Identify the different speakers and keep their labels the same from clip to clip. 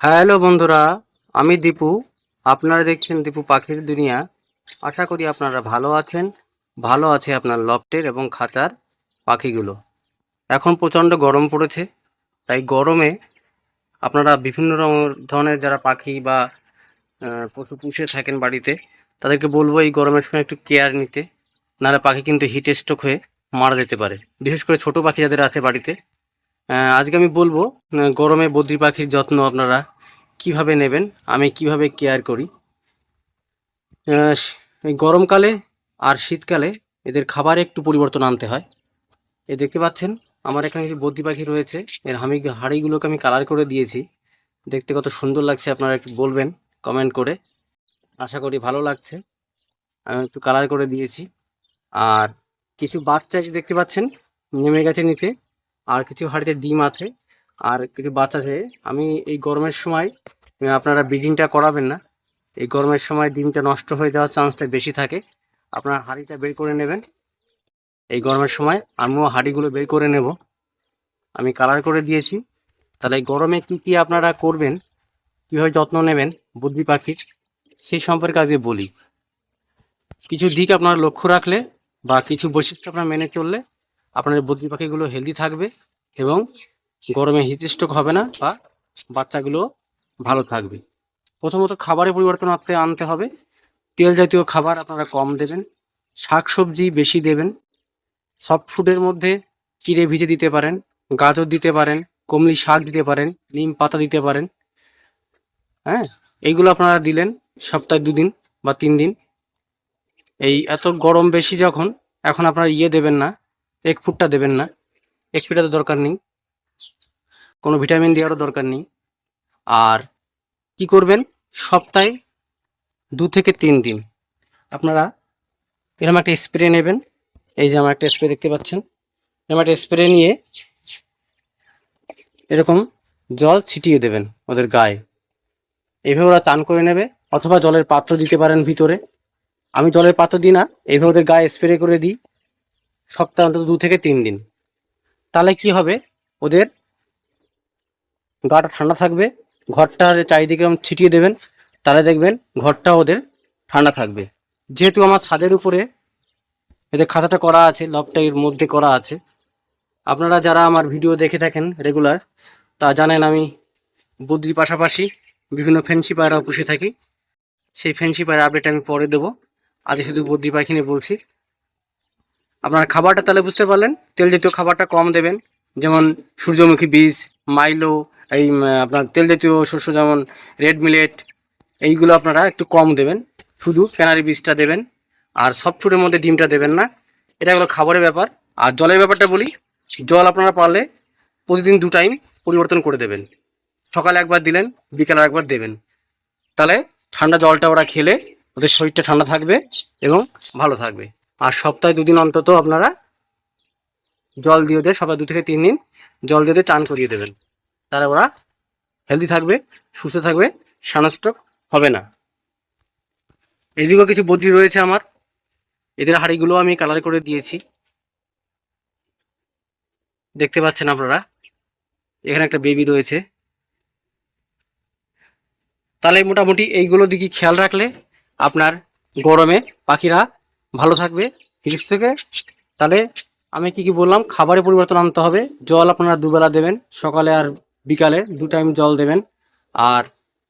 Speaker 1: Hello বন্ধুরা, আমি দীপু। আপনারা দেখছেন দীপু পাখির দুনিয়া। আশা করি আপনারা ভালো আছেন, ভালো আছে আপনার লফটের এবং খাঁচার পাখিগুলো। এখন প্রচণ্ড গরম পড়েছে, তাই গরমে আপনারা বিভিন্ন ধরনের যারা পাখি বা পশু পুষে থাকেন বাড়িতে, তাদেরকে বলব এই গরমের সময় একটু কেয়ার নিতে। নাহলে পাখি কিন্তু হিট স্ট্রোক হয়ে মারা যেতে পারে। বিশেষ করে ছোট পাখি যাদের আছে বাড়িতে আজকে আমি বলব গরমে বদ্রি পাখির যত্ন আপনারা কীভাবে নেবেন, আমি কীভাবে কেয়ার করি। গরমকালে আর শীতকালে এদের খাবারে একটু পরিবর্তন আনতে হয়। এ দেখতে পাচ্ছেন, আমার এখানে কিছু বদ্রি পাখি রয়েছে, এর আমি হাঁড়িগুলোকে আমি কালার করে দিয়েছি। দেখতে কত সুন্দর লাগছে আপনারা একটু বলবেন কমেন্ট করে। আশা করি ভালো লাগছে। আমি একটু কালার করে দিয়েছি। আর কিছু বাচ্চা আছে দেখতে পাচ্ছেন, নেমে গেছে নিচে। আর কিছু হাঁড়িতে ডিম আছে, আর কিছু বাচ্চা আছে। আমি এই গরমের সময় আপনারা ব্রিডিংটা করাবেন না। এই গরমের সময় ডিমটা নষ্ট হয়ে যাওয়ার চান্সটা বেশি থাকে। আপনারা হাঁড়িটা বের করে নেবেন। এই গরমের সময় আমিও হাঁড়িগুলো বের করে নেব। আমি কালার করে দিয়েছি। তাহলে গরমে কি কি আপনারা করবেন, কীভাবে যত্ন নেবেন, বুদ্ধি পাখির সেই সম্পর্কে আজকে বলি। কিছু দিক আপনারা লক্ষ্য রাখলে বা কিছু বৈশিষ্ট্য আপনারা মেনে চললে আপনাদের বুদ্ধি পাখিগুলো হেলদি থাকবে এবং গরমে হিটস্ট্রোক হবে না বা বাচ্চাগুলো ভালো থাকবে। প্রথমত খাবারে পরিবর্তন আনতে আনতে হবে। তেল জাতীয় খাবার আপনারা কম দেবেন শাক সবজি বেশি দেবেন সফট ফুডের মধ্যে চিড়ে ভিজে দিতে পারেন, গাজর দিতে পারেন, কমলি শাক দিতে পারেন, নিম পাতা দিতে পারেন হ্যাঁ? এইগুলো আপনারা দিলেন সপ্তাহে দুদিন বা তিন দিন এই এত গরম বেশি যখন, এখন আপনারা ইয়ে দেবেন না এক ফুটটা দেবেন না। এক ফুটটা তো দরকার নেই। কোনো ভিটামিন দেওয়ারও দরকার নেই। আর কি করবেন? সপ্তাহে দু থেকে তিন দিন। আপনারা এরকম একটা স্প্রে নেবেন। এই যে আমার একটা স্প্রে দেখতে পাচ্ছেন। এরকম একটা স্প্রে নিয়ে এরকম জল ছিটিয়ে দেবেন ওদের গায়ে। এইভাবে ওরা চান করে নেবে অথবা জলের পাত্র দিতে পারেন ভিতরে। আমি জলের পাত্র দিই না। এইভাবে ওদের গায়ে স্প্রে করে দিই। সপ্তাহে অন্তত দু থেকে তিন দিন। তাহলে কি হবে? ওদের গাটা ঠান্ডা থাকবে, ঘরটার চারিদিকে ছিটিয়ে দেবেন, তাহলে দেখবেন ঘরটা ওদের ঠান্ডা থাকবে। যেহেতু আমার ছাদের উপরে এদের খাতাটা করা আছে, লকটা এর মধ্যে করা আছে, আপনারা যারা আমার ভিডিও দেখে থাকেন রেগুলার, তা জানেন আমি বুদ্ধির পাশাপাশি বিভিন্ন ফেন্সি পায়রাও পুষে থাকি। সেই ফেন্সি পায়রা আপডেট আমি পরে দেবো। আজ শুধু বুদ্ধি পাখি নিয়ে বলছি। আপনার খাবারটা তাহলে বুঝতে পারলেন। তেল জাতীয় খাবারটা কম দেবেন। যেমন সূর্যমুখী বীজ, মাইলো, এই আপনার তেল জাতীয় শস্য যেমন রেড মিলেট, এইগুলো আপনারা একটু কম দেবেন। শুধু ক্যানারি বীজটা দেবেন। আর সফট ফুডের মধ্যে ডিমটা দেবেন না। এটা হলো খাবারের ব্যাপার। আর জলের ব্যাপারটা বলি, জল আপনারা পারলে প্রতিদিন দু টাইম পরিবর্তন করে দেবেন। সকালে একবার দিলেন, বিকালে একবার দেবেন। তাহলে ঠান্ডা জলটা ওরা খেলে, ওদের শরীরটা ঠান্ডা থাকবে এবং ভালো থাকবে। আর সপ্তাহে দুদিন অন্তত আপনারা জল দিয়ে ওদের সপ্তাহে দু থেকে তিন দিন জল দিয়ে চান করিয়ে দেবেন। তাহলে ওরা হেলদি থাকবে, সুস্থ থাকবে সানস্ট্রোক হবে না। এদিকেও কিছু বদ্রি রয়েছে আমার। এদের হাড়িগুলো আমি কালার করে দিয়েছি। দেখতে পাচ্ছেন আপনারা? এখানে একটা বেবি রয়েছে। তাহলে মোটামুটি এইগুলো দিকে খেয়াল রাখলে আপনার গরমে পাখিরা ভালো থাকবে হিট থেকে। তাহলে আমি কি কি বললাম? খাবারে পরিবর্তন আনতে হবে। জল আপনারা দুবেলা দেবেন। সকালে আর বিকালে দু টাইম জল দেবেন। আর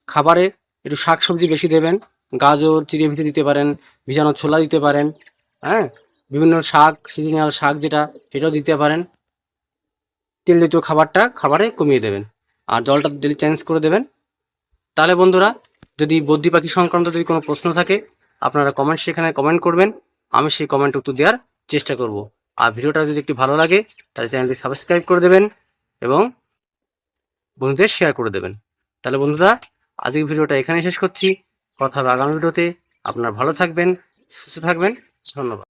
Speaker 1: খাবারে একটু শাক সবজি বেশি দেবেন। গাজর, চিড়ে ভিতরে দিতে পারেন, ভিজানো ছোলা দিতে পারেন হ্যাঁ? বিভিন্ন শাক সিজনাল শাক যেটা, সেটাও দিতে পারেন। তেল জাতীয় খাবারটা খাবারে কমিয়ে দেবেন। আর জলটা ডেলি চেঞ্জ করে দেবেন। তাহলে বন্ধুরা, যদি বদ্যি পাখি সংক্রান্ত যদি কোনো প্রশ্ন থাকে, আপনারা কমেন্ট সেখানে কমেন্ট করবেন। আমি সেই কমেন্ট উত্তর দেওয়ার চেষ্টা করব। আর ভিডিওটা যদি একটু ভালো লাগে, তাহলে চ্যানেলটি সাবস্ক্রাইব করে দেবেন এবং বন্ধুদের শেয়ার করে দেবেন। তাহলে বন্ধুরা, আজকের ভিডিওটা এখানে শেষ করছি। কথা হবে আগামী ভিডিওতে। আপনারা ভালো থাকবেন, সুস্থ থাকবেন। ধন্যবাদ।